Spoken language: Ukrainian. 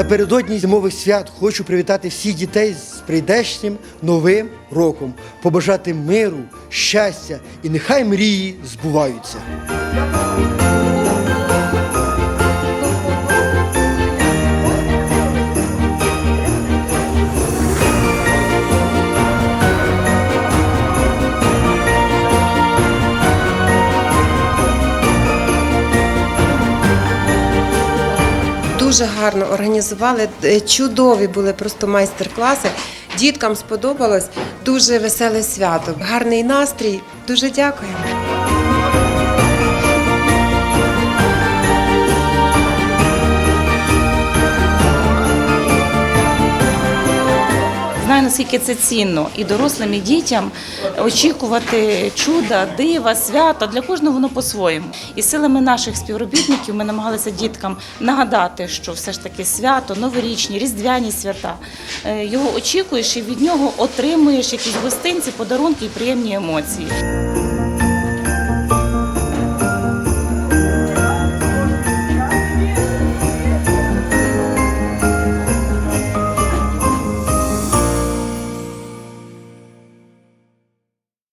Напередодні зимових свят хочу привітати всіх дітей з прийдешнім новим роком, побажати миру, щастя і нехай мрії збуваються. Дуже гарно організували, е, чудові були просто майстер-класи. Діткам сподобалось дуже веселе свято, гарний настрій. Дуже дякуємо. Наскільки це цінно і дорослим, і дітям очікувати чуда, дива, свята. Для кожного воно по-своєму. І силами наших співробітників ми намагалися діткам нагадати, що все ж таки свято, новорічні, різдвяні свята. е, Його очікуєш і від нього отримуєш якісь гостинці, подарунки і приємні емоції.